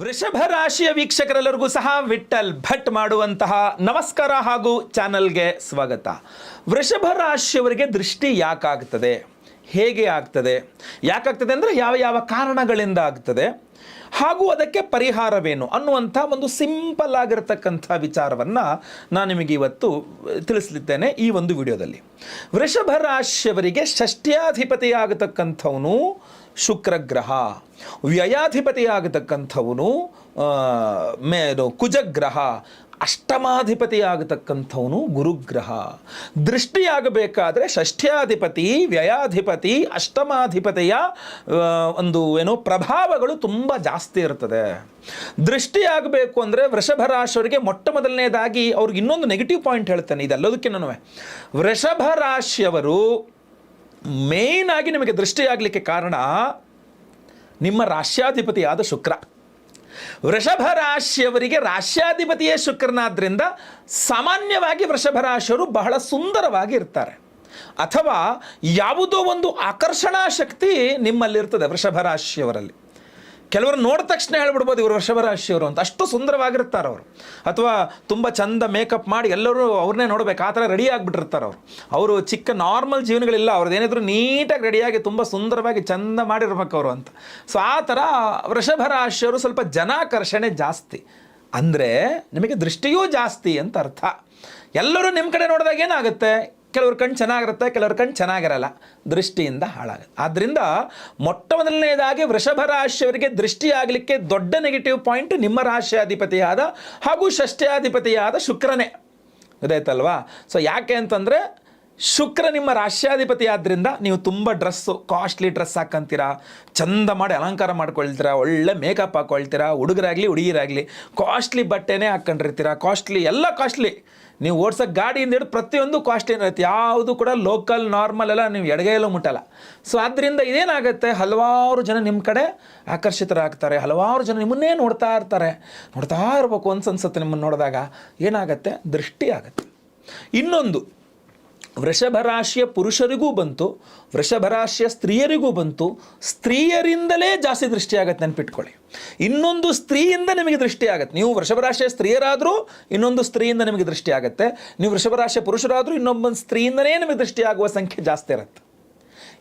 ವೃಷಭ ರಾಶಿಯ ವೀಕ್ಷಕರೆಲ್ಲರಿಗೂ ಸಹ ವಿಠಲ್ ಭಟ್ ಮಾಡುವಂತಹ ನಮಸ್ಕಾರ ಹಾಗೂ ಚಾನಲ್ಗೆ ಸ್ವಾಗತ. ವೃಷಭ ರಾಶಿಯವರಿಗೆ ದೃಷ್ಟಿ ಯಾಕಾಗ್ತದೆ? ಹೇಗೆ ಆಗ್ತದೆ? ಯಾಕಾಗ್ತದೆ ಅಂದರೆ ಯಾವ ಯಾವ ಕಾರಣಗಳಿಂದ ಆಗ್ತದೆ? ಹಾಗೂ ಅದಕ್ಕೆ ಪರಿಹಾರವೇನು ಅನ್ನುವಂಥ ಒಂದು ಸಿಂಪಲ್ ಆಗಿರತಕ್ಕಂಥ ವಿಚಾರವನ್ನು ನಾನು ನಿಮಗೆ ಇವತ್ತು ತಿಳಿಸಲಿದ್ದೇನೆ ಈ ಒಂದು ವಿಡಿಯೋದಲ್ಲಿ. ವೃಷಭ ರಾಶಿಯವರಿಗೆ ಷಷ್ಟ್ಯಾಧಿಪತಿಯಾಗತಕ್ಕಂಥವನು ಶುಕ್ರಗ್ರಹ. ವ್ಯಯಾಧಿಪತಿಯಾಗತಕ್ಕಂಥವನು ಮೇ ಮೇನು ಅಷ್ಟಮಾಧಿಪತಿಯಾಗತಕ್ಕಂಥವನು ಗುರುಗ್ರಹ. ದೃಷ್ಟಿಯಾಗಬೇಕಾದ್ರೆ ಷಷ್ಠ್ಯಾಧಿಪತಿ, ವ್ಯಯಾಧಿಪತಿ, ಅಷ್ಟಮಾಧಿಪತಿಯ ಒಂದು ಏನೋ ಪ್ರಭಾವಗಳು ತುಂಬ ಜಾಸ್ತಿ ಇರ್ತದೆ. ದೃಷ್ಟಿಯಾಗಬೇಕು ಅಂದರೆ ವೃಷಭ ರಾಶಿಯವರಿಗೆ ಮೊಟ್ಟ ಮೊದಲನೇದಾಗಿ ಅವ್ರಿಗೆ ಇನ್ನೊಂದು ನೆಗೆಟಿವ್ ಪಾಯಿಂಟ್ ಹೇಳ್ತೇನೆ ಇದೆಲ್ಲದಕ್ಕಿನ್ನೂ ವೃಷಭ ರಾಶಿಯವರು ಮೇಯ್ನಾಗಿ ನಿಮಗೆ ದೃಷ್ಟಿಯಾಗಲಿಕ್ಕೆ ಕಾರಣ ನಿಮ್ಮ ರಾಶ್ಯಾಧಿಪತಿಯಾದ ಶುಕ್ರ. ವೃಷಭ ರಾಶಿಯವರಿಗೆ ರಾಶ್ಯಾಧಿಪತಿಯೇ ಶುಕ್ರನಾದ್ರಿಂದ ಸಾಮಾನ್ಯವಾಗಿ ವೃಷಭ ರಾಶಿಯವರು ಬಹಳ ಸುಂದರವಾಗಿ ಇರ್ತಾರೆ. ಅಥವಾ ಯಾವುದೋ ಒಂದು ಆಕರ್ಷಣಾ ಶಕ್ತಿ ನಿಮ್ಮಲ್ಲಿರ್ತದೆ ವೃಷಭ ರಾಶಿಯವರಲ್ಲಿ ಕೆಲವರು ನೋಡಿದ ತಕ್ಷಣ ಹೇಳ್ಬಿಡ್ಬೋದು ಇವರು ವೃಷಭ ರಾಶಿಯವರು ಅಂತ. ಅಷ್ಟು ಸುಂದರವಾಗಿರ್ತಾರೆ ಅವರು. ಅಥವಾ ತುಂಬ ಚಂದ ಮೇಕಪ್ ಮಾಡಿ ಎಲ್ಲರೂ ಅವ್ರನ್ನೇ ನೋಡ್ಬೇಕು. ಆ ಥರ ರೆಡಿ ಆಗಿಬಿಟ್ಟಿರ್ತಾರೆ ಅವರು. ಅವರು ಚಿಕ್ಕ ನಾರ್ಮಲ್ ಜೀವನಗಳಿಲ್ಲ. ಅವ್ರದ್ದು ಏನಿದ್ರು ನೀಟಾಗಿ ರೆಡಿಯಾಗಿ ತುಂಬ ಸುಂದರವಾಗಿ ಚಂದ ಮಾಡಿರ್ಬೇಕು ಅವರು ಅಂತ. ಸೊ ಆ ಥರ ವೃಷಭ ರಾಶಿಯವರು ಸ್ವಲ್ಪ ಜನಾಕರ್ಷಣೆ ಜಾಸ್ತಿ. ಅಂದರೆ ನಿಮಗೆ ದೃಷ್ಟಿಯೂ ಜಾಸ್ತಿ ಅಂತ ಅರ್ಥ. ಎಲ್ಲರೂ ನಿಮ್ಮ ಕಡೆ ನೋಡಿದಾಗ ಏನಾಗುತ್ತೆ? ಕೆಲವ್ರ ಕಣ್ಣು ಚೆನ್ನಾಗಿರುತ್ತೆ, ಕೆಲವ್ರ ಕಣ್ಣು ಚೆನ್ನಾಗಿರಲ್ಲ, ದೃಷ್ಟಿಯಿಂದ ಹಾಳಾಗುತ್ತೆ. ಆದ್ದರಿಂದ ಮೊಟ್ಟ ಮೊದಲನೇದಾಗಿ ವೃಷಭ ರಾಶಿಯವರಿಗೆ ದೃಷ್ಟಿಯಾಗಲಿಕ್ಕೆ ದೊಡ್ಡ ನೆಗೆಟಿವ್ ಪಾಯಿಂಟ್ ನಿಮ್ಮ ರಾಶಿಯಾಧಿಪತಿಯಾದ ಹಾಗೂ ಷಷ್ಠ್ಯಾಧಿಪತಿಯಾದ ಶುಕ್ರನೇ. ಗೊತ್ತಾಯ್ತಲ್ವಾ ಸೊ ಯಾಕೆ ಅಂತಂದರೆ ಶುಕ್ರ ನಿಮ್ಮ ರಾಶ್ಯಾಧಿಪತಿ ಆದ್ದರಿಂದ ನೀವು ತುಂಬ ಡ್ರೆಸ್ಸು ಕಾಸ್ಟ್ಲಿ ಡ್ರೆಸ್ ಹಾಕ್ಕಂತೀರಾ ಚಂದ ಮಾಡಿ ಅಲಂಕಾರ ಮಾಡ್ಕೊಳ್ತೀರಾ, ಒಳ್ಳೆ ಮೇಕಪ್ ಹಾಕ್ಕೊಳ್ತೀರಾ ಹುಡುಗರಾಗಲಿ ಹುಡುಗಿರಾಗಲಿ ಕಾಸ್ಟ್ಲಿ ಬಟ್ಟೆನೇ ಹಾಕ್ಕೊಂಡಿರ್ತೀರ ಕಾಸ್ಟ್ಲಿ ಎಲ್ಲ ಕಾಸ್ಟ್ಲಿ ನೀವು ಓಡ್ಸೋ ಗಾಡಿಯಿಂದ ಹಿಡಿದು ಪ್ರತಿಯೊಂದು ಕಾಸ್ಟ್ಲಿ ಇರುತ್ತೆ. ಯಾವುದು ಕೂಡ ಲೋಕಲ್ ನಾರ್ಮಲ್ ಎಲ್ಲ ನೀವು ಎಡಗೈಯಲ್ಲೂ ಮುಟ್ಟಲ್ಲ. ಸೊ ಆದ್ದರಿಂದ ಇದೇನಾಗುತ್ತೆ? ಹಲವಾರು ಜನ ನಿಮ್ಮ ಕಡೆ ಆಕರ್ಷಿತರಾಗ್ತಾರೆ. ಹಲವಾರು ಜನ ನಿಮ್ಮನ್ನೇ ನೋಡ್ತಾ ಇರ್ತಾರೆ. ನೋಡ್ತಾ ಇರ್ಬೇಕು ಅನ್ಸನ್ಸುತ್ತೆ ನಿಮ್ಮನ್ನು ನೋಡಿದಾಗ. ಏನಾಗುತ್ತೆ? ದೃಷ್ಟಿ ಆಗುತ್ತೆ. ಇನ್ನೊಂದು ವೃಷಭ ರಾಶಿಯ ಪುರುಷರಿಗೂ ಬಂತು ವೃಷಭ ರಾಶಿಯ ಸ್ತ್ರೀಯರಿಗೂ ಬಂತು. ಸ್ತ್ರೀಯರಿಂದಲೇ ಜಾಸ್ತಿ ದೃಷ್ಟಿಯಾಗತ್ತೆ ನೆನ್ಪಿಟ್ಕೊಳ್ಳಿ. ಇನ್ನೊಂದು ಸ್ತ್ರೀಯಿಂದ ನಿಮಗೆ ದೃಷ್ಟಿ ಆಗುತ್ತೆ ನೀವು ವೃಷಭ ರಾಶಿಯ ಸ್ತ್ರೀಯರಾದರೂ ಇನ್ನೊಂದು ಸ್ತ್ರೀಯಿಂದ ನಿಮಗೆ ದೃಷ್ಟಿ ಆಗುತ್ತೆ ನೀವು ವೃಷಭ ರಾಶಿಯ ಪುರುಷರಾದರೂ ಇನ್ನೊಬ್ಬ ಸ್ತ್ರೀಯಿಂದನೇ ನಿಮಗೆ ದೃಷ್ಟಿ ಆಗುವ ಸಂಖ್ಯೆ ಜಾಸ್ತಿ ಇರುತ್ತೆ.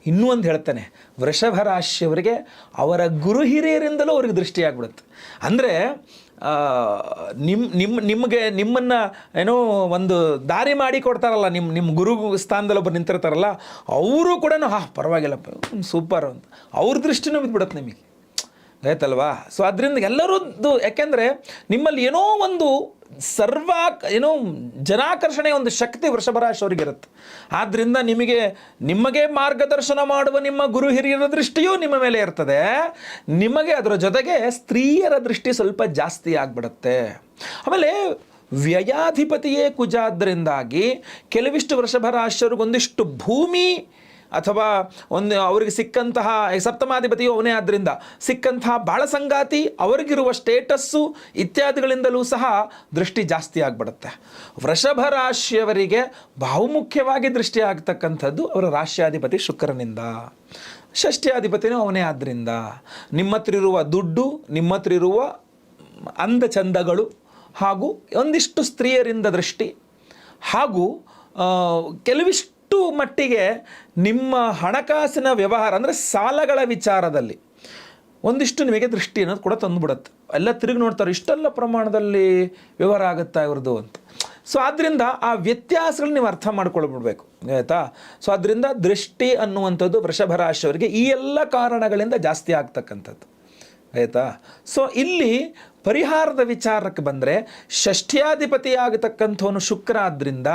ಇನ್ನೂ ಒಂದು ಹೇಳ್ತಾನೆ ವೃಷಭ ರಾಶಿಯವರಿಗೆ ಅವರ ಗುರು ಹಿರಿಯರಿಂದಲೂ ಅವ್ರಿಗೆ ದೃಷ್ಟಿಯಾಗ್ಬಿಡುತ್ತೆ. ಅಂದರೆ ನಿಮ್ಮ ನಿಮ್ಮ ನಿಮಗೆ, ನಿಮ್ಮನ್ನು ಏನೋ ಒಂದು ದಾರಿ ಮಾಡಿ ಕೊಡ್ತಾರಲ್ಲ ನಿಮ್ಮ ನಿಮ್ಮ ಗುರು ಸ್ಥಾನದಲ್ಲಿ ಒಬ್ಬರು ನಿಂತಿರ್ತಾರಲ್ಲ, ಅವರು ಕೂಡ ಹಾ ಪರವಾಗಿಲ್ಲಪ್ಪ ಸೂಪರ್ ಅಂತ. ಅವ್ರ ದೃಷ್ಟಿನೂ ಬಿದ್ದುಬಿಡತ್ತೆ ನಿಮಗೆ. ಆಯ್ತಲ್ವಾ? ಸೊ ಅದರಿಂದ ಎಲ್ಲರದ್ದು, ಯಾಕೆಂದರೆ ನಿಮ್ಮಲ್ಲಿ ಏನೋ ಒಂದು ಸರ್ವ ಏನೋ ಜನಾಕರ್ಷಣೆಯ ಒಂದು ಶಕ್ತಿ ವೃಷಭರಾಶಿ ಅವರಿಗಿರುತ್ತೆ ಆದ್ದರಿಂದ ನಿಮಗೆ ನಿಮಗೆ ಮಾರ್ಗದರ್ಶನ ಮಾಡುವ ನಿಮ್ಮ ಗುರು ಹಿರಿಯರ ದೃಷ್ಟಿಯೂ ನಿಮ್ಮ ಮೇಲೆ ಇರ್ತದೆ. ನಿಮಗೆ ಅದರ ಜೊತೆಗೆ ಸ್ತ್ರೀಯರ ದೃಷ್ಟಿ ಸ್ವಲ್ಪ ಜಾಸ್ತಿ ಆಗಿಬಿಡುತ್ತೆ. ಆಮೇಲೆ ವ್ಯಯಾಧಿಪತಿಯೇ ಕುಜಾದ್ರಿಂದಾಗಿ ಕೆಲವಿಷ್ಟು ವೃಷಭರಾಶಿಯವ್ರಿಗೊಂದಿಷ್ಟು ಭೂಮಿ ಅಥವಾ ಒಂದು ಅವರಿಗೆ ಸಿಕ್ಕಂತಹ ಸಪ್ತಮಾಧಿಪತಿಯು ಅವನೇ ಆದ್ದರಿಂದ ಸಿಕ್ಕಂತಹ ಬಾಳ ಸಂಗಾತಿ ಅವರಿಗಿರುವ ಸ್ಟೇಟಸ್ಸು ಇತ್ಯಾದಿಗಳಿಂದಲೂ ಸಹ ದೃಷ್ಟಿ ಜಾಸ್ತಿ ಆಗಿಬಿಡುತ್ತೆ. ವೃಷಭ ರಾಶಿಯವರಿಗೆ ಬಹುಮುಖ್ಯವಾಗಿ ದೃಷ್ಟಿ ಆಗ್ತಕ್ಕಂಥದ್ದು ಅವರ ರಾಶ್ಯಾಧಿಪತಿ ಶುಕ್ರನಿಂದ. ಷಷ್ಠ್ಯಾಧಿಪತಿನೂ ಅವನೇ ಆದ್ದರಿಂದ ನಿಮ್ಮ ಹತ್ರ ಇರುವ ದುಡ್ಡು ನಿಮ್ಮ ಹತ್ರ ಇರುವ ಅಂದ ಚಂದಗಳು ಹಾಗೂ ಒಂದಿಷ್ಟು ಸ್ತ್ರೀಯರಿಂದ ದೃಷ್ಟಿ ಹಾಗೂ ಆ, ಕೆಲವಿಷ್ಟು ಮಟ್ಟಿಗೆ ನಿಮ್ಮ ಹಣಕಾಸಿನ ವ್ಯವಹಾರ, ಅಂದರೆ ಸಾಲಗಳ ವಿಚಾರದಲ್ಲಿ ಒಂದಿಷ್ಟು ನಿಮಗೆ ದೃಷ್ಟಿ ಅನ್ನೋದು ಕೂಡ ತಂದುಬಿಡುತ್ತೆ. ಎಲ್ಲ ತಿರುಗಿ ನೋಡ್ತಾರೆ, ಇಷ್ಟೆಲ್ಲ ಪ್ರಮಾಣದಲ್ಲಿ ವ್ಯವಹಾರ ಆಗುತ್ತಾ ಇವ್ರದ್ದು ಅಂತ. ಸೊ ಆದ್ದರಿಂದ ಆ ವ್ಯತ್ಯಾಸಗಳನ್ನ ನೀವು ಅರ್ಥ ಮಾಡ್ಕೊಳ್ಬಿಡ್ಬೇಕು. ಆಯಿತಾ? ಸೊ ಅದರಿಂದ ದೃಷ್ಟಿ ಅನ್ನುವಂಥದ್ದು ವೃಷಭ ರಾಶಿಯವರಿಗೆ ಈ ಎಲ್ಲ ಕಾರಣಗಳಿಂದ ಜಾಸ್ತಿ ಆಗ್ತಕ್ಕಂಥದ್ದು. ಆಯಿತಾ? ಸೊ ಇಲ್ಲಿ ಪರಿಹಾರದ ವಿಚಾರಕ್ಕೆ ಬಂದರೆ ಷಷ್ಠ್ಯಾಧಿಪತಿ ಆಗತಕ್ಕಂಥವನು ಶುಕ್ರ ಆದ್ದರಿಂದ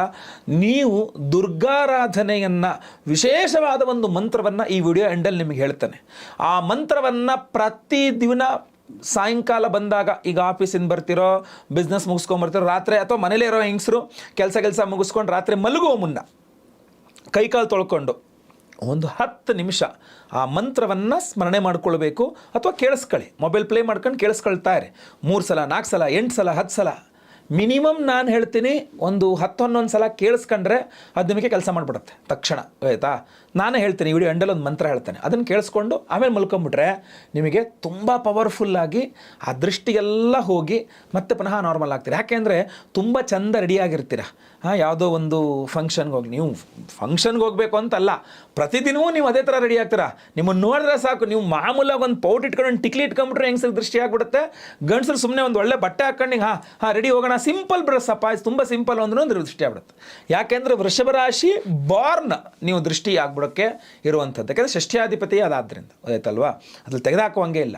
ನೀವು ದುರ್ಗಾರಾಧನೆಯನ್ನು ವಿಶೇಷವಾದ ಒಂದು ಮಂತ್ರವನ್ನು ಈ ವಿಡಿಯೋ ಎಂಡಲ್ಲಿ ನಿಮಗೆ ಹೇಳ್ತಾನೆ. ಆ ಮಂತ್ರವನ್ನು ಪ್ರತಿದಿನ ಸಾಯಂಕಾಲ ಬಂದಾಗ, ಈಗ ಆಫೀಸಿಂದ ಬರ್ತಿರೋ ಬಿಸ್ನೆಸ್ ಮುಗಿಸ್ಕೊಂಬರ್ತಿರೋ ರಾತ್ರಿ ಅಥವಾ ಮನೇಲೇ ಇರೋ ಹೆಂಗಸರು ಕೆಲಸ ಕೆಲಸ ಮುಗಿಸ್ಕೊಂಡು ರಾತ್ರಿ ಮಲಗುವ ಮುನ್ನ ಕೈಕಾಲು ತೊಳ್ಕೊಂಡು ಒಂದು ಹತ್ತು ನಿಮಿಷ ಆ ಮಂತ್ರವನ್ನು ಸ್ಮರಣೆ ಮಾಡಿಕೊಳ್ಬೇಕು ಅಥವಾ ಕೇಳಿಸ್ಕೊಳ್ಳಿ. ಮೊಬೈಲ್ ಪ್ಲೇ ಮಾಡ್ಕೊಂಡು ಕೇಳಿಸ್ಕೊಳ್ತಾ ಇರಿ. ಮೂರು ಸಲ, ನಾಲ್ಕು ಸಲ, ಎಂಟು ಸಲ, ಹತ್ತು ಸಲ. ಮಿನಿಮಮ್ ನಾನು ಹೇಳ್ತೀನಿ ಒಂದು ಹತ್ತು ಹನ್ನೊಂದು ಸಲ ಕೇಳಿಸ್ಕೊಂಡ್ರೆ ಅದು ನಿಮಗೆ ಕೆಲಸ ಮಾಡಿಬಿಡುತ್ತೆ. ತಕ್ಷಣ, ಆಯಿತಾ? ನಾನೇ ಹೇಳ್ತೀನಿ ವಿಡಿಯೋ ಎಂಡಲ್ಲಿ ಒಂದು ಮಂತ್ರ ಹೇಳ್ತೇನೆ. ಅದನ್ನು ಕೇಳಿಸ್ಕೊಂಡು ಆಮೇಲೆ ಮಲ್ಕೊಂಬಿಟ್ರೆ ನಿಮಗೆ ತುಂಬ ಪವರ್ಫುಲ್ಲಾಗಿ ಆ ದೃಷ್ಟಿಗೆಲ್ಲ ಹೋಗಿ ಮತ್ತೆ ಪುನಃ ನಾರ್ಮಲ್ ಆಗ್ತೀರಿ? ಯಾಕೆಂದರೆ ತುಂಬ ಚಂದ ರೆಡಿಯಾಗಿರ್ತೀರ ಹಾಂ, ಯಾವುದೋ ಒಂದು ಫಂಕ್ಷನ್ಗೆ ಹೋಗಿ, ನೀವು ಫಂಕ್ಷನ್ಗೆ ಹೋಗಬೇಕು ಅಂತಲ್ಲ. ಪ್ರತಿದಿನವೂ ನೀವು ಅದೇ ಥರ ರೆಡಿ ಆಗ್ತೀರಾ? ನಿಮ್ಮನ್ನು ನೋಡಿದ್ರೆ ಸಾಕು, ನೀವು ಮಾಮೂಲಾಗಿ ಒಂದು ಪೌಟ್ ಇಟ್ಕೊಂಡು ಒಂದು ಟಿಕ್ಲಿ ಇಟ್ಕೊಂಡ್ಬಿಟ್ರೆ ಹೆಂಗಸರು ದೃಷ್ಟಿ ಆಗ್ಬಿಡುತ್ತೆ. ಗಂಡಸರು ಸುಮ್ಮನೆ ಒಂದು ಒಳ್ಳೆ ಬಟ್ಟೆ ಹಾಕೊಂಡು ಹಾಂ ಹಾಂ ರೆಡಿ ಹೋಗೋಣ. ಸಿಂಪಲ್ ಬ್ರಸ್ಸಪ್ಪ ಇದು ತುಂಬ ಸಿಂಪಲ್ ಅಂದ್ರೂ ಅಂದ್ರೆ ದೃಷ್ಟಿ ಆಗ್ಬಿಡುತ್ತೆ. ಯಾಕೆಂದರೆ ವೃಷಭ ರಾಶಿ ಬಾರ್ನ್ ನೀವು ದೃಷ್ಟಿ ಆಗ್ಬಿಡೋಕ್ಕೆ ಇರುವಂಥದ್ದು. ಯಾಕೆಂದರೆ ಷಷ್ಠ್ಯಾಧಿಪತಿ ಅದಾದ್ರಿಂದ ಆಯ್ತಲ್ವಾ ಅದ್ರಲ್ಲಿ ತೆಗೆದುಹಾಕುವಂಗೆ ಇಲ್ಲ.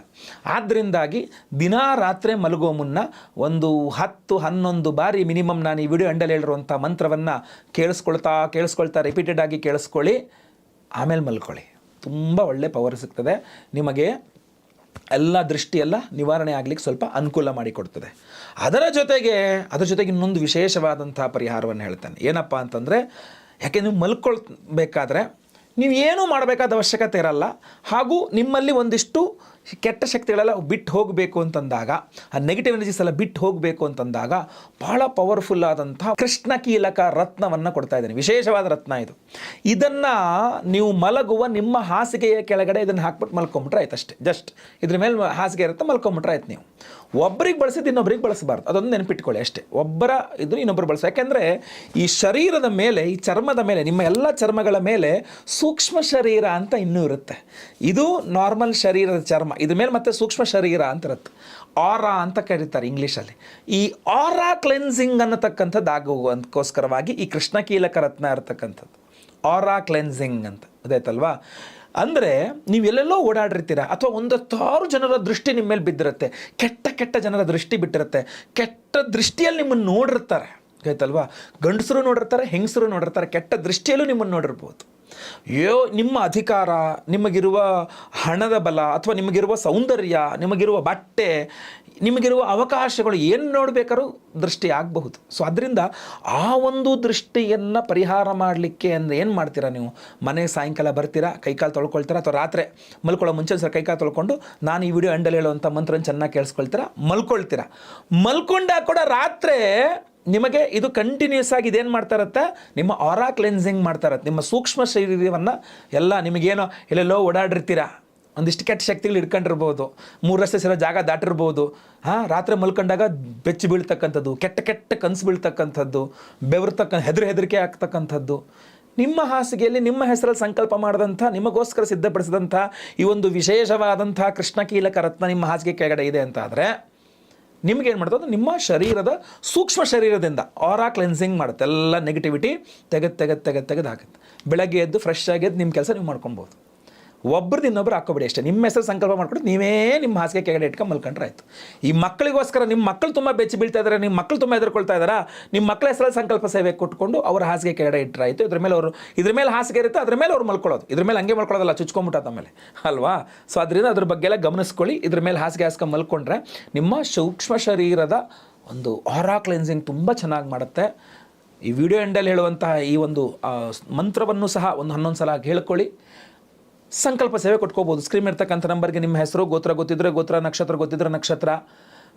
ಆದ್ದರಿಂದಾಗಿ ದಿನಾ ರಾತ್ರಿ ಮಲಗೋ ಮುನ್ನ ಒಂದು ಹತ್ತು, ಹನ್ನೊಂದು ಬಾರಿ ಮಿನಿಮಮ್ ನಾನು ಈ ವಿಡಿಯೋ ಅಂಡಲ್ಲಿ ಹೇಳಿರುವಂಥ ಮಂತ್ರವನ್ನು ಕೇಳಿಸ್ಕೊಳ್ತಾ ಕೇಳಿಸ್ಕೊಳ್ತಾ ರಿಪೀಟೆಡ್ ಆಗಿ ಕೇಳಿಸ್ಕೊಳ್ಳಿ, ಆಮೇಲೆ ಮಲ್ಕೊಳ್ಳಿ. ತುಂಬ ಒಳ್ಳೆ ಪವರ್ ಸಿಗ್ತದೆ. ನಿಮಗೆ ಎಲ್ಲ ದೃಷ್ಟಿಯೆಲ್ಲ ನಿವಾರಣೆ ಆಗಲಿಕ್ಕೆ ಸ್ವಲ್ಪ ಅನುಕೂಲ ಮಾಡಿಕೊಡ್ತದೆ ಅದರ ಜೊತೆಗೆ ಅದರ ಜೊತೆಗೆ ಇನ್ನೊಂದು ವಿಶೇಷವಾದಂಥ ಪರಿಹಾರವನ್ನು ಹೇಳ್ತಾನೆ. ಏನಪ್ಪ ಅಂತಂದರೆ, ಯಾಕೆ ನೀವು ಮಲ್ಕೊಳ್ಬೇಕಾದ್ರೆ, ನೀವು ಏನೂ ಮಾಡಬೇಕಾದ ಅವಶ್ಯಕತೆ ಇರಲ್ಲ. ಹಾಗೂ ನಿಮ್ಮಲ್ಲಿ ಒಂದಿಷ್ಟು ಕೆಟ್ಟ ಶಕ್ತಿಗಳೆಲ್ಲ ಬಿಟ್ಟು ಹೋಗಬೇಕು ಅಂತಂದಾಗ, ಆ ನೆಗೆಟಿವ್ ಎನರ್ಜೀಸ್ ಎಲ್ಲ ಬಿಟ್ಟು ಹೋಗಬೇಕು ಅಂತಂದಾಗ ಬಹಳ ಪವರ್ಫುಲ್ ಆದಂತಹ ಕೃಷ್ಣ ಕೀಲಕ ರತ್ನವನ್ನು ಕೊಡ್ತಾ ಇದ್ದೇನೆ. ವಿಶೇಷವಾದ ರತ್ನ ಇದು. ಇದನ್ನು ನೀವು ಮಲಗುವ ನಿಮ್ಮ ಹಾಸಿಗೆಯ ಕೆಳಗಡೆ ಇದನ್ನು ಹಾಕ್ಬಿಟ್ಟು ಮಲ್ಕೊಂಬಿಟ್ರೆ ಆಯ್ತು ಅಷ್ಟೇ. ಜಸ್ಟ್ ಇದ್ರ ಮೇಲೆ ಹಾಸಿಗೆ ಇರುತ್ತೆ, ಮಲ್ಕೊಂಬಿಟ್ರೆ ಆಯ್ತು ನೀವು. ಒಬ್ಬರಿಗೆ ಬಳಸಿದ್ದು ಇನ್ನೊಬ್ರಿಗೆ ಬಳಸಬಾರ್ದು. ಅದೊಂದು ನೆನಪಿಟ್ಕೊಳ್ಳಿ ಅಷ್ಟೇ. ಒಬ್ಬರ ಇದು ಇನ್ನೊಬ್ಬರು ಬಳಸ. ಯಾಕೆಂದರೆ ಈ ಶರೀರದ ಮೇಲೆ, ಈ ಚರ್ಮದ ಮೇಲೆ, ನಿಮ್ಮ ಎಲ್ಲ ಚರ್ಮಗಳ ಮೇಲೆ ಸೂಕ್ಷ್ಮ ಶರೀರ ಅಂತ ಇನ್ನೂ ಇರುತ್ತೆ. ಇದು ನಾರ್ಮಲ್ ಶರೀರದ ಚರ್ಮ. ಇದ್ರ ಮೇಲೆ ಮತ್ತೆ ಸೂಕ್ಷ್ಮ ಶರೀರ ಅಂತ ಇರುತ್ತೆ. ಆರಾ ಅಂತ ಕರೀತಾರೆ ಇಂಗ್ಲೀಷಲ್ಲಿ. ಈ ಆರಾ ಕ್ಲೆನ್ಸಿಂಗ್ ಅನ್ನತಕ್ಕಂಥದ್ದು ಆಗುವಂತಕ್ಕೋಸ್ಕರವಾಗಿ ಈ ಕೃಷ್ಣ ಕೀಲಕ ರತ್ನ ಇರತಕ್ಕಂಥದ್ದು. ಆರಾ ಕ್ಲೆನ್ಸಿಂಗ್ ಅಂತ. ಅದಾಯ್ತಲ್ವಾ? ಅಂದರೆ ನೀವು ಎಲ್ಲೆಲ್ಲೋ ಓಡಾಡಿರ್ತೀರ, ಅಥವಾ ಒಂದತ್ತಾರು ಜನರ ದೃಷ್ಟಿ ನಿಮ್ಮ ಮೇಲೆ ಬಿದ್ದಿರುತ್ತೆ, ಕೆಟ್ಟ ಕೆಟ್ಟ ಜನರ ದೃಷ್ಟಿ ಬಿಟ್ಟಿರುತ್ತೆ, ಕೆಟ್ಟ ದೃಷ್ಟಿಯಲ್ಲಿ ನಿಮ್ಮನ್ನು ನೋಡಿರ್ತಾರೆ. ಆಯ್ತಲ್ವಾ ಗಂಡಸರು ನೋಡಿರ್ತಾರೆ, ಹೆಂಗಸರು ನೋಡಿರ್ತಾರೆ, ಕೆಟ್ಟ ದೃಷ್ಟಿಯಲ್ಲೂ ನಿಮ್ಮನ್ನು ನೋಡಿರ್ಬೋದು. ಯೋ ನಿಮ್ಮ ಅಧಿಕಾರ, ನಿಮಗಿರುವ ಹಣದ ಬಲ ಅಥವಾ ನಿಮಗಿರುವ ಸೌಂದರ್ಯ, ನಿಮಗಿರುವ ಬಟ್ಟೆ, ನಿಮಗಿರುವ ಅವಕಾಶಗಳು ಏನು ನೋಡಬೇಕಾದ್ರೂ ದೃಷ್ಟಿ ಆಗಬಹುದು. ಸೊ ಅದರಿಂದ ಆ ಒಂದು ದೃಷ್ಟಿಯನ್ನು ಪರಿಹಾರ ಮಾಡಲಿಕ್ಕೆ ಅಂದರೆ ಏನು ಮಾಡ್ತೀರಾ ನೀವು? ಮನೆಗೆ ಸಾಯಂಕಾಲ ಬರ್ತೀರಾ, ಕೈಕಾಲು ತೊಳ್ಕೊಳ್ತೀರಾ ಅಥವಾ ರಾತ್ರಿ ಮಲ್ಕೊಳ್ಳೋ ಮುಂಚೆ ಸರ್ ಕೈಕಾಲು ತೊಳ್ಕೊಂಡು ನಾನು ಈ ವಿಡಿಯೋ ಎಂಡಲ್ಲಿ ಹೇಳುವಂಥ ಮಂತ್ರನ ಚೆನ್ನಾಗಿ ಕೇಳಿಸ್ಕೊಳ್ತೀರಾ? ಮಲ್ಕೊಳ್ತೀರಾ. ಮಲ್ಕೊಂಡಾಗ ಕೂಡ ರಾತ್ರಿ ನಿಮಗೆ ಇದು ಕಂಟಿನ್ಯೂಸ್ ಆಗಿ ಇದೇನು ಮಾಡ್ತಾರತ್ತೆ? ನಿಮ್ಮ ಆರಾ ಕ್ಲೆನ್ಸಿಂಗ್ ಮಾಡ್ತಾರತ್ತೆ. ನಿಮ್ಮ ಸೂಕ್ಷ್ಮ ಶರೀರವನ್ನು ಎಲ್ಲ ನಿಮಗೇನೋ ಎಲ್ಲೆಲ್ಲೋ ಓಡಾಡಿರ್ತೀರ? ಒಂದಿಷ್ಟು ಕೆಟ್ಟ ಶಕ್ತಿಗಳು ಇಟ್ಕೊಂಡಿರ್ಬೋದು ಮೂರು ರಸ್ತೆ ಸಿರೋ ಜಾಗ ದಾಟಿರ್ಬೋದು. ಹಾಂ, ರಾತ್ರಿ ಮಲ್ಕೊಂಡಾಗ ಬೆಚ್ಚಿ ಬೀಳ್ತಕ್ಕಂಥದ್ದು, ಕೆಟ್ಟ ಕೆಟ್ಟ ಕನಸು ಬೀಳ್ತಕ್ಕಂಥದ್ದು, ಬೆವರ್ತಕ್ಕ, ಹೆದರು ಹೆದರಿಕೆ ಆಗ್ತಕ್ಕಂಥದ್ದು. ನಿಮ್ಮ ಹಾಸಿಗೆಯಲ್ಲಿ, ನಿಮ್ಮ ಹೆಸರಲ್ಲಿ ಸಂಕಲ್ಪ ಮಾಡಿದಂಥ, ನಿಮಗೋಸ್ಕರ ಸಿದ್ಧಪಡಿಸಿದಂಥ ಈ ಒಂದು ವಿಶೇಷವಾದಂಥ ಕೃಷ್ಣಕೀಲಕ ರತ್ನ ನಿಮ್ಮ ಹಾಸಿಗೆ ಕೆಳಗಡೆ ಇದೆ ಅಂತ ಆದರೆ ನಿಮ್ಗೆ ಏನು ಮಾಡ್ತದೆ ನಿಮ್ಮ ಶರೀರದ ಸೂಕ್ಷ್ಮ ಶರೀರದಿಂದ ಆರಾ ಕ್ಲೆನ್ಸಿಂಗ್ ಮಾಡುತ್ತೆ. ಎಲ್ಲ ನೆಗೆಟಿವಿಟಿ ತೆಗೆದು ತೆಗೆದು ತೆಗೆದು ತೆಗೆದು ಹಾಕುತ್ತೆ. ಬೆಳಗ್ಗೆ ಎದ್ದು ಫ್ರೆಶ್ ಆಗಿ ಎದ್ದು ನಿಮ್ಮ ಕೆಲಸ ನೀವು ಮಾಡ್ಕೊಬೋದು ಒಬ್ರದ್ದು ಇನ್ನೊಬ್ಬರು ಹಾಕೋಬೇಡಿ ಅಷ್ಟೇ. ನಿಮ್ಮ ಹೆಸರು ಸಂಕಲ್ಪ ಮಾಡ್ಕೊಂಡು ನೀವೇ ನಿಮ್ಮ ಹಾಸಿಗೆ ಕೆಳಗಡೆ ಇಟ್ಕೊಂಡು ಮಲ್ಕೊಂಡ್ರೆ ಆಯಿತು. ಈ ಮಕ್ಕಳಿಗೋಸ್ಕರ ನಿಮ್ಮ ಮಕ್ಕಳು ತುಂಬ ಬೆಚ್ಚಿ ಬೀಳ್ತಾ ಇದ್ದಾರೆ ನಿಮ್ಮ ಮಕ್ಕಳು ತುಂಬ ಹೆದರ್ಕೊಳ್ತಾ ಇದ್ದಾರೆ ನಿಮ್ಮ ಮಕ್ಕಳ ಹೆಸರಲ್ಲಿ ಸಂಕಲ್ಪ ಸೇವೆ ಕೊಟ್ಕೊಂಡು ಅವ್ರ ಹಾಸಿಗೆ ಕೆಳಗಡೆ ಇಟ್ಟರೆ ಆಯಿತು. ಇದ್ರ ಮೇಲೆ ಅವರು ಇದ್ರ ಮೇಲೆ ಹಾಸಿಗೆ ಇರುತ್ತೆ, ಅದ್ರ ಮೇಲೆ ಅವ್ರು ಮಲ್ಕೊಳ್ಳೋದು. ಇದ್ರ ಮೇಲೆ ಹಂಗೆ ಮಲ್ಕೊಳ್ಳೋದಲ್ಲ, ಚುಚ್ಕೊಂಬಿಟ್ಟು ಆಮೇಲೆ ಅಲ್ವಾ? ಸೊ ಅದರಿಂದ ಅದ್ರ ಬಗ್ಗೆ ಎಲ್ಲ ಗಮನಿಸ್ಕೊಳ್ಳಿ. ಇದ್ರ ಮೇಲೆ ಹಾಸಿಗೆ ಹಾಸ್ಕೊಂಡು ಮಲ್ಕೊಂಡ್ರೆ ನಿಮ್ಮ ಸೂಕ್ಷ್ಮ ಶರೀರದ ಒಂದು ಆರಾ ಕ್ಲೆನ್ಸಿಂಗ್ ತುಂಬ ಚೆನ್ನಾಗಿ ಮಾಡುತ್ತೆ. ಈ ವಿಡಿಯೋ ಎಂಡಲ್ಲಿ ಹೇಳುವಂತಹ ಈ ಒಂದು ಮಂತ್ರವನ್ನು ಸಹ ಒಂದು ಹನ್ನೊಂದು ಸಲ ಹೇಳ್ಕೊಳ್ಳಿ. ಸಂಕಲ್ಪ ಸೇವೆ ಕೊಟ್ಕೋಬೋದು. ಸ್ಕ್ರೀನ್ ಇರ್ತಕ್ಕಂಥ ನಂಬರ್ಗೆ ನಿಮ್ಮ ಹೆಸರು, ಗೋತ್ರ ಗೊತ್ತಿದ್ರೆ ಗೋತ್ರ, ನಕ್ಷತ್ರ ಗೊತ್ತಿದ್ರೆ ನಕ್ಷತ್ರ.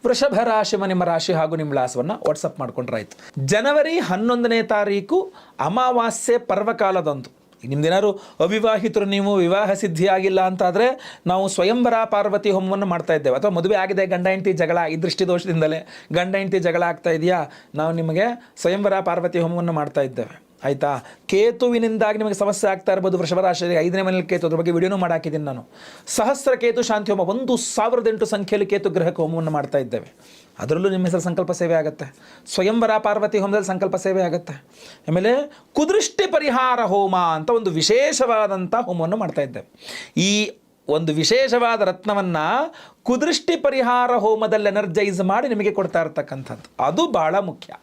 ವೃಷಭ ರಾಶಿ ನಿಮ್ಮ ರಾಶಿ ಹಾಗೂ ನಿಮ್ಮ ವಿಳಾಸವನ್ನು ವಾಟ್ಸಪ್ ಮಾಡ್ಕೊಂಡ್ರೆ ಆಯ್ತು. ಜನವರಿ ಹನ್ನೊಂದನೇ ತಾರೀಕು ಅಮಾವಾಸ್ಯೆ ಪರ್ವಕಾಲದಂದು. ನಿಮ್ದೇನಾದ್ರು ಅವಿವಾಹಿತರು ನೀವು ವಿವಾಹ ಸಿದ್ಧಿ ಆಗಿಲ್ಲ ಅಂತಾದರೆ ನಾವು ಸ್ವಯಂವರ ಪಾರ್ವತಿ ಹೋಮವನ್ನು ಮಾಡ್ತಾ ಇದ್ದೇವೆ. ಅಥವಾ ಮದುವೆ ಆಗಿದೆ, ಗಂಡ, ಹೆಂಡತಿ ಜಗಳ ಈ ದೃಷ್ಟಿ ದೋಷದಿಂದಲೇ ಗಂಡ, ಹೆಂಡತಿ ಜಗಳ ಆಗ್ತಾ ಇದೆಯಾ? ನಾವು ನಿಮಗೆ ಸ್ವಯಂವರ ಪಾರ್ವತಿ ಹೋಮವನ್ನು ಮಾಡ್ತಾ ಇದ್ದೇವೆ. ಆಯಿತಾ? ಕೇತುವಿನಿಂದಾಗಿ ನಿಮಗೆ ಸಮಸ್ಯೆ ಆಗ್ತಾ ಇರ್ಬೋದು ವೃಷಭ ರಾಶಿ ಐದನೇ ಮನೇಲಿ ಕೇತು, ಅದ್ರ ಬಗ್ಗೆ ವಿಡಿಯೋನೂ ಮಾಡಾಕಿದ್ದೀನಿ ನಾನು. ಸಹಸ್ರ ಕೇತು, ಶಾಂತಿ ಹೋಮ. ಒಂದು ಸಾವಿರದ ಎಂಟು ಸಂಖ್ಯೆಯಲ್ಲಿ ಕೇತು ಗ್ರಹಕ್ಕೆ ಹೋಮವನ್ನು ಮಾಡ್ತಾ ಇದ್ದೇವೆ. ಅದರಲ್ಲೂ ನಿಮ್ಮ ಹೆಸರು ಸಂಕಲ್ಪ ಸೇವೆ ಆಗುತ್ತೆ. ಸ್ವಯಂವರ ಪಾರ್ವತಿ ಹೋಮದಲ್ಲಿ ಸಂಕಲ್ಪ ಸೇವೆ ಆಗುತ್ತೆ. ಆಮೇಲೆ ಕುದೃಷ್ಟಿ ಪರಿಹಾರ ಹೋಮ ಅಂತ ಒಂದು ವಿಶೇಷವಾದಂಥ ಹೋಮವನ್ನು ಮಾಡ್ತಾ ಇದ್ದೇವೆ. ಈ ಒಂದು ವಿಶೇಷವಾದ ರತ್ನವನ್ನು ಕುದೃಷ್ಟಿ ಪರಿಹಾರ ಹೋಮದಲ್ಲಿ ಎನರ್ಜೈಸ್ ಮಾಡಿ ನಿಮಗೆ ಕೊಡ್ತಾ ಇರ್ತಕ್ಕಂಥದ್ದು. ಅದು ಬಹಳ ಮುಖ್ಯ.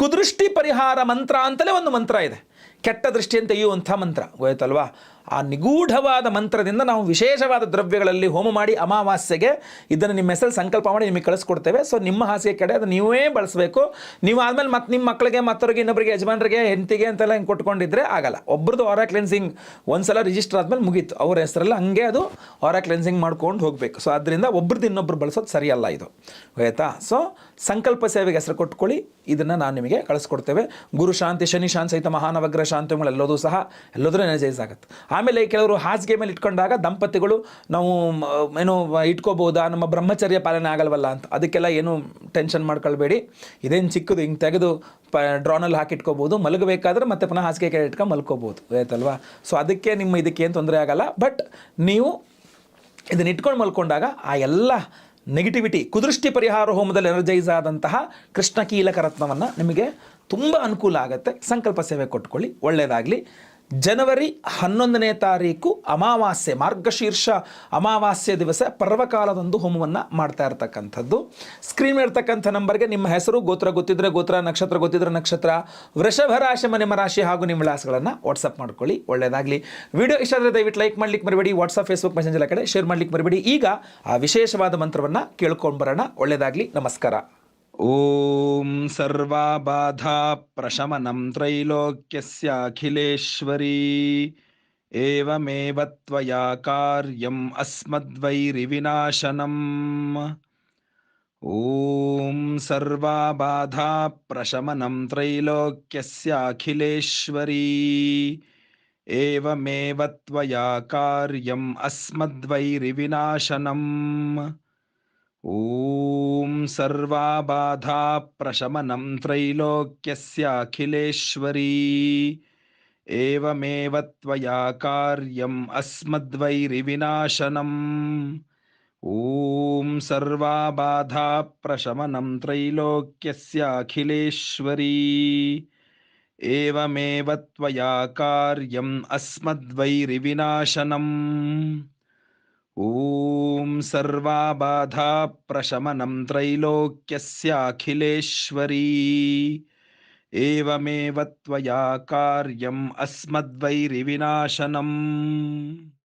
ಕುದೃಷ್ಟಿ ಪರಿಹಾರ ಮಂತ್ರ ಅಂತಲೇ ಒಂದು ಮಂತ್ರ ಇದೆ. ಕೆಟ್ಟ ದೃಷ್ಟಿಯನ್ನು ತೆಗೆಯುವಂಥ ಮಂತ್ರ. ಗೊತ್ತಾಯ್ತಲ್ವಾ? ಆ ನಿಗೂಢವಾದ ಮಂತ್ರದಿಂದ ನಾವು ವಿಶೇಷವಾದ ದ್ರವ್ಯಗಳಲ್ಲಿ ಹೋಮ ಮಾಡಿ ಅಮಾವಾಸ್ಯೆಗೆ ಇದನ್ನು ನಿಮ್ಮ ಹೆಸರು ಸಂಕಲ್ಪ ಮಾಡಿ ನಿಮಗೆ ಕಳಿಸ್ಕೊಡ್ತೇವೆ. ಸೊ ನಿಮ್ಮ ಹಾಸಿಗೆ ಕಡೆ ಅದು ನೀವೇ ಬಳಸಬೇಕು. ನೀವು ಆದಮೇಲೆ ಮತ್ತೆ ನಿಮ್ಮ ಮಕ್ಕಳಿಗೆ ಮತ್ತವ್ರಿಗೆ ಇನ್ನೊಬ್ಬರಿಗೆ ಯಜಮಾನರಿಗೆ, ಹೆಂಡತಿಗೆ ಅಂತೆಲ್ಲ ಹಿಂಗೆ ಕೊಟ್ಕೊಂಡಿದ್ರೆ ಆಗಲ್ಲ. ಒಬ್ರದ್ದು ಆರಾ ಕ್ಲೆನ್ಸಿಂಗ್ ಒಂದ್ಸಲ ರಿಜಿಸ್ಟರ್ ಆದಮೇಲೆ ಮುಗೀತು. ಅವ್ರ ಹೆಸರಲ್ಲಿ ಹಂಗೆ ಅದು ಆರಾ ಕ್ಲೆನ್ಸಿಂಗ್ ಮಾಡ್ಕೊಂಡು ಹೋಗಬೇಕು. ಸೊ ಅದರಿಂದ ಒಬ್ರದ್ದು ಇನ್ನೊಬ್ರು ಬಳಸೋದು ಸರಿಯಲ್ಲ ಇದು. ಆಯಿತಾ ಸೊ ಸಂಕಲ್ಪ ಸೇವೆಗೆ ಹೆಸರು ಕೊಟ್ಕೊಳ್ಳಿ. ಇದನ್ನು ನಾನು ನಿಮಗೆ ಕಳಿಸ್ಕೊಡ್ತೇವೆ. ಗುರು ಶಾಂತಿ, ಶನಿ ಶಾಂತಿ ಸಹಿತ ಮಹಾನವಗ್ರಹ ಸಹ ಎಲ್ಲದೂ ಎನರ್ಜೈಸ್ ಆಗುತ್ತೆ. ಆಮೇಲೆ ಕೆಲವರು ಹಾಸಿಗೆ ಮೇಲೆ ಇಟ್ಕೊಂಡಾಗ ದಂಪತಿಗಳು ನಾವು ಏನು ಇಟ್ಕೋಬೋದಾ ನಮ್ಮ ಬ್ರಹ್ಮಚರ್ಯ ಪಾಲನೆ ಆಗಲ್ವಲ್ಲ ಅಂತ. ಅದಕ್ಕೆಲ್ಲ ಏನು ಟೆನ್ಷನ್ ಮಾಡ್ಕೊಳ್ಬೇಡಿ. ಇದೇನು ಚಿಕ್ಕದು, ಹಿಂಗೆ ತೆಗೆದು ಪ ಡ್ರಾನಲ್ಲಿ ಹಾಕಿಟ್ಕೋಬೋದು ಮಲಗಬೇಕಾದ್ರೆ ಮತ್ತೆ ಪುನಃ ಹಾಸಿಗೆ ಕೈ ಇಟ್ಕೊಂಡು ಮಲ್ಕೋಬೋದು ಆಯ್ತಲ್ವಾ? ಸೊ ಅದಕ್ಕೆ ನಿಮ್ಮ ಇದಕ್ಕೆ ಏನು ತೊಂದರೆ ಆಗಲ್ಲ. ಬಟ್ ನೀವು ಇದನ್ನ ಇಟ್ಕೊಂಡು ಮಲ್ಕೊಂಡಾಗ ಆ ಎಲ್ಲ ನೆಗೆಟಿವಿಟಿ ಕುದೃಷ್ಟಿ ಪರಿಹಾರ ಹೋಮದಲ್ಲಿ ಎನರ್ಜೈಸ್ ಆದಂತಹ ಕೃಷ್ಣ ಕೀಲಕ ರತ್ನವನ್ನು ನಿಮಗೆ ತುಂಬ ಅನುಕೂಲ ಆಗುತ್ತೆ. ಸಂಕಲ್ಪ ಸೇವೆ ಕೊಟ್ಕೊಳ್ಳಿ. ಒಳ್ಳೆಯದಾಗಲಿ ಜನವರಿ ಹನ್ನೊಂದನೇ ತಾರೀಕು ಅಮಾವಾಸ್ಯೆ, ಮಾರ್ಗಶೀರ್ಷ ಅಮಾವಾಸ್ಯೆ ದಿವಸ ಪರ್ವಕಾಲದೊಂದು ಹೋಮವನ್ನು ಮಾಡ್ತಾ ಇರ್ತಕ್ಕಂಥದ್ದು. ಸ್ಕ್ರೀನ್ ಇರ್ತಕ್ಕಂಥ ನಂಬರ್ಗೆ ನಿಮ್ಮ ಹೆಸರು, ಗೋತ್ರ ಗೊತ್ತಿದ್ರೆ ಗೋತ್ರ, ನಕ್ಷತ್ರ ಗೊತ್ತಿದ್ರೆ ನಕ್ಷತ್ರ, ವೃಷಭ ರಾಶಿ ನಿಮ್ಮ ರಾಶಿ ಹಾಗೂ ನಿಮ್ಮ ವಿಳಾಸಗಳನ್ನು ವಾಟ್ಸಪ್ ಮಾಡ್ಕೊಳ್ಳಿ ಒಳ್ಳೆಯದಾಗಲಿ ವಿಡಿಯೋ ಇಷ್ಟ ಆದರೆ ದಯವಿಟ್ಟು ಲೈಕ್ ಮಾಡ್ಲಿಕ್ಕೆ ಮರಿಬೇಡಿ ವಾಟ್ಸಪ್ ಫೇಸ್ಬುಕ್ ಮೆಸೆಂಜರ್ ಕಡೆ ಶೇರ್ ಮಾಡ್ಲಿಕ್ಕೆ ಮರಿಬೇಡಿ. ಈಗ ಆ ವಿಶೇಷವಾದ ಮಂತ್ರವನ್ನು ಕೇಳ್ಕೊಂಡು ಬರೋಣ ಒಳ್ಳೆಯದಾಗಲಿ ನಮಸ್ಕಾರ. ॐ सर्वाबाधाप्रशमनं त्रैलोक्यस्याखिलेश्वरी। एवमेव त्वया कार्यम् अस्मद्वैरिविनाशनम्। ॐ सर्वाबाधाप्रशमनं त्रैलोक्यस्याखिलेश्वरी। एवमेव त्वया कार्यम् अस्मद्वैरिविनाशनम्। ॐ सर्वाबाधा प्रशमनं त्रैलोक्यस्याखिलेश्वरी। एवमेव त्वया कार्यम् अस्मद्वैरिविनाशनम्। ॐ सर्वाबाधा प्रशमनं त्रैलोक्यस्याखिलेश्वरी। एवमेव त्वया कार्यम् अस्मद्वैरिविनाशनम्। ॐ सर्वाबाधाप्रशमनं त्रैलोक्यस्याखिलेश्वरी। एवमेव त्वया कार्यम् अस्मद्वैरिविनाशनम्।